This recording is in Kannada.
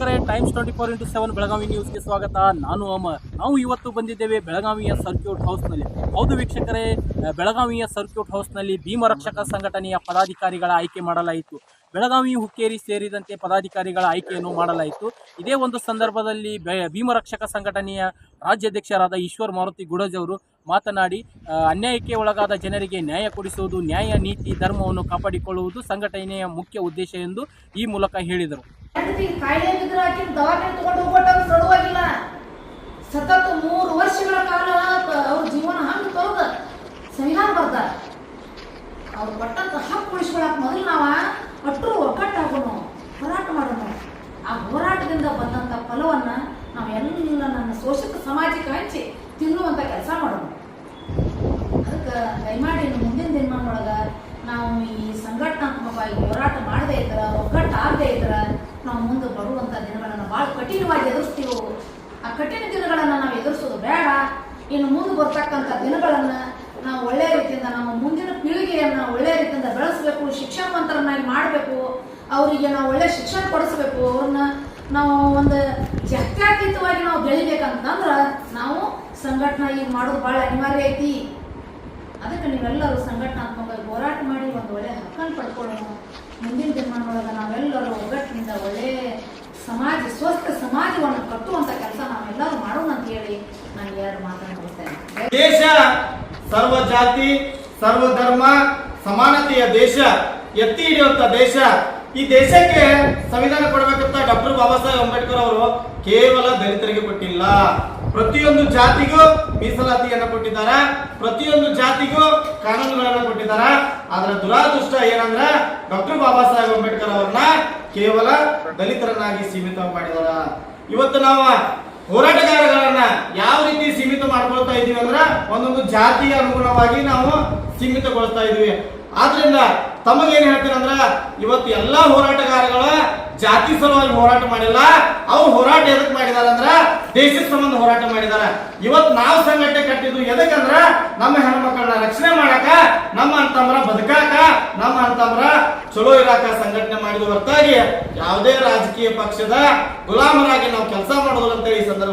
ವೀಕ್ಷಕರೇ Times twenty four into seven Belagavi ನ್ಯೂಸ್ಗೆ ಸ್ವಾಗತ. ನಾನು ಅಮರ್. ನಾವು ಇವತ್ತು ಬಂದಿದ್ದೇವೆ ಬೆಳಗಾವಿಯ ಸರ್ಕ್ಯೂಟ್ ಹೌಸ್ನಲ್ಲಿ ಹೌದು ವೀಕ್ಷಕರೇ, ಬೆಳಗಾವಿಯ ಸರ್ಕ್ಯೂಟ್ ಹೌಸ್ನಲ್ಲಿ ಭೀಮರಕ್ಷಕ ಸಂಘಟನೆಯ ಪದಾಧಿಕಾರಿಗಳ ಆಯ್ಕೆ ಮಾಡಲಾಯಿತು. ಬೆಳಗಾವಿ ಹುಕ್ಕೇರಿ ಸೇರಿದಂತೆ ಪದಾಧಿಕಾರಿಗಳ ಆಯ್ಕೆಯನ್ನು ಮಾಡಲಾಯಿತು. ಇದೇ ಒಂದು ಸಂದರ್ಭದಲ್ಲಿ ಭೀಮರಕ್ಷಕ ಸಂಘಟನೆಯ ರಾಜ್ಯಾಧ್ಯಕ್ಷರಾದ ಈಶ್ವರ್ ಮಾರುತಿ ಗುಡಜ್ ಅವರು ಮಾತನಾಡಿ ಅನ್ಯಾಯಕ್ಕೆ ಒಳಗಾದ ಜನರಿಗೆ ನ್ಯಾಯ ಕೊಡಿಸುವುದು, ನ್ಯಾಯ, ನೀತಿ, ಧರ್ಮವನ್ನು ಕಾಪಾಡಿಕೊಳ್ಳುವುದು ಸಂಘಟನೆಯ ಮುಖ್ಯ ಉದ್ದೇಶ ಎಂದು ಈ ಮೂಲಕ ಹೇಳಿದರು. ಹೆಂಡತಿ ಕಾಯಿಲೆ ಬಿದ್ದರೆ ಆಕಿ ದವಾಖಾನೆ ತಗೊಂಡು ಹೋಗ್ಬಿಟ್ಟು ಸಡುವಾಗಿಲ್ಲ ಸತತ ಮೂರು ವರ್ಷಗಳ ಕಾಲ ಅವ್ರ ಜೀವನ ಹಂಗೆ ತೊರೆದ ಸಂವಿಧಾನ ಬರ್ದ ಅವ್ರು ಕೊಟ್ಟಂತ ಹಕ್ಕು ಉಳಿಸ್ಕೊಳಕ್ ಮೊದಲು ನಾವ ಅಟ್ರು ಒಗ್ಗಟ್ಟಾಗೋಣ, ಹೋರಾಟ ಮಾಡೋಣ. ಆ ಹೋರಾಟದಿಂದ ಬಂದಂತ ಫಲವನ್ನ ನಾವೆಲ್ಲ ನನ್ನ ಶೋಷಕ ಸಮಾಜಕ್ಕೆ ಹಂಚಿ ತಿನ್ನುವಂತ ಕೆಲಸ ಮಾಡೋಣ. ಅದಕ್ಕೆ ದಯಮಾಡಿ ಮುಂದಿನ ದಿನಮಾನೊಳಗ ನಾವು ಈ ಸಂಘಟನಾತ್ಮಕವಾಗಿ ಹೋರಾಟ ಮಾಡದೇ ಇದ್ರ ಒಗ್ಗಟ್ಟು ಆಗದೆ ಇದ್ರ ನಾವು ಮುಂದೆ ಬರುವಂಥ ದಿನಗಳನ್ನು ಭಾಳ ಕಠಿಣವಾಗಿ ಎದುರಿಸ್ತೀವೋ, ಆ ಕಠಿಣ ದಿನಗಳನ್ನು ನಾವು ಎದುರಿಸೋದು ಬೇಡ. ಇನ್ನು ಮುಂದೆ ಬರ್ತಕ್ಕಂತ ದಿನಗಳನ್ನು ನಾವು ಒಳ್ಳೆಯ ರೀತಿಯಿಂದ, ನಮ್ಮ ಮುಂದಿನ ಪೀಳಿಗೆಯನ್ನ ಒಳ್ಳೆಯ ರೀತಿಯಿಂದ ಬೆಳೆಸಬೇಕು ಶಿಕ್ಷಣವಂತರನ್ನಾಗಿ ಮಾಡಬೇಕು, ಅವರಿಗೆ ನಾವು ಒಳ್ಳೆ ಶಿಕ್ಷಣ ಕೊಡಿಸ್ಬೇಕು, ಅವ್ರನ್ನ ನಾವು ಒಂದು ಜಾತ್ಯಾತೀತವಾಗಿ ನಾವು ಬೆಳಿಬೇಕಂತಂದ್ರೆ ನಾವು ಸಂಘಟನೆ ಈಗ ಮಾಡೋದು ಭಾಳ ಅನಿವಾರ್ಯ ಐತಿ. ಅದಕ್ಕೆ ನೀವೆಲ್ಲರೂ ಸಂಘಟನಾತ್ಮಕವಾಗಿ ಹೋರಾಟ ಮಾಡಿ ಒಂದು ಒಳ್ಳೆ ಹಕ್ಕನ್ನು ಪಡ್ಕೊಳ್ಳೋಣ. ಮುಂದಿನ ದಿನಮಾನದೊಳಗೆ ನಾವೆಲ್ಲರೂ ಒಗ್ಗಟ್ಟಿನಿಂದ ಒಳ್ಳೆಯ ಸಮಾಜ, ಸ್ವಸ್ಥ ಸಮಾಜವನ್ನು ಕಟ್ಟುವಂತ ಕೆಲಸ ನಾವೆಲ್ಲರೂ ಮಾಡೋಣ ಅಂತ ಹೇಳಿ ನಾನು ಯಾರು ಮಾತನಾಡುತ್ತೇನೆ ದೇಶ, ಸರ್ವ ಜಾತಿ, ಸರ್ವ ಧರ್ಮ, ಸಮಾನತೆಯ ದೇಶ, ಎತ್ತಿ ಹಿಡಿಯುವಂತ ದೇಶ. ಈ ದೇಶಕ್ಕೆ ಸಂವಿಧಾನ ಕೊಡಬೇಕಂತ ಡಾಕ್ಟರ್ ಬಾಬಾ ಸಾಹೇಬ್ ಅಂಬೇಡ್ಕರ್ ಅವರು ಕೇವಲ ದಲಿತರಿಗೆ ಕೊಟ್ಟಿಲ್ಲ. ಪ್ರತಿಯೊಂದು ಜಾತಿಗೂ ಮೀಸಲಾತಿಯನ್ನ ಕೊಟ್ಟಿದ್ದಾರೆ. ಪ್ರತಿಯೊಂದು ಜಾತಿಗೂ ಕಾನೂನುಗಳನ್ನು ಕೊಟ್ಟಿದ್ದಾರೆ. ಆದ್ರೆ ದುರಾದೃಷ್ಟ ಏನಂದ್ರೆ ಡಾಕ್ಟರ್ ಬಾಬಾ ಸಾಹೇಬ್ ಅಂಬೇಡ್ಕರ್ ಅವ್ರನ್ನ ಕೇವಲ ದಲಿತರನ್ನಾಗಿ ಸೀಮಿತ ಮಾಡಿದಾರ ಇವತ್ತು ನಾವು ಹೋರಾಟಗಾರಗಳನ್ನ ಯಾವ ರೀತಿ ಸೀಮಿತ ಮಾಡ್ಕೊಳ್ತಾ ಇದೀವಿ ಅಂದ್ರೆ ಒಂದೊಂದು ಜಾತಿಯ ಅನುಗುಣವಾಗಿ ನಾವು ಸೀಮಿತಗೊಳ್ತಾ ಇದೀವಿ ಆದ್ರಿಂದ ತಮಗೇನ್ ಹೇಳ್ತೀರಂದ್ರ ಅಂದ್ರ ಇವತ್ತು ಎಲ್ಲಾ ಹೋರಾಟಗಾರಗಳ ಜಾತಿ ಸಲುವಾಗಿ ಹೋರಾಟ ಮಾಡಿಲ್ಲ. ಅವ್ರು ಹೋರಾಟ ಎದಕ್ ಮಾಡಿದಾರ ಅಂದ್ರ ದೇಶದ ಸಂಬಂಧ ಹೋರಾಟ ಮಾಡಿದಾರ. ಇವತ್ತು ನಾವು ಸಂಘಟನೆ ಕಟ್ಟಿದ್ದು ಎದಕ್ಕಂದ್ರ ನಮ್ಮ ಹೆಣ್ಮಕ್ಳನ್ನ ರಕ್ಷಣೆ ಮಾಡಾಕ, ನಮ್ಮ ಅಂತಂದ್ರ ಬದುಕಾಕ, ನಮ್ಮ ಅಂತಂದ್ರ ಚಲೋ ಇರಾಕ ಸಂಘಟನೆ ಮಾಡಿದ ಹೊರತಾಗಿ ಯಾವುದೇ ರಾಜಕೀಯ ಪಕ್ಷದ ಗುಲಾಮರಾಗಿ ನಾವು ಕೆಲಸ ಮಾಡೋದಿಲ್ಲ ಈ ಸಂದರ್ಭ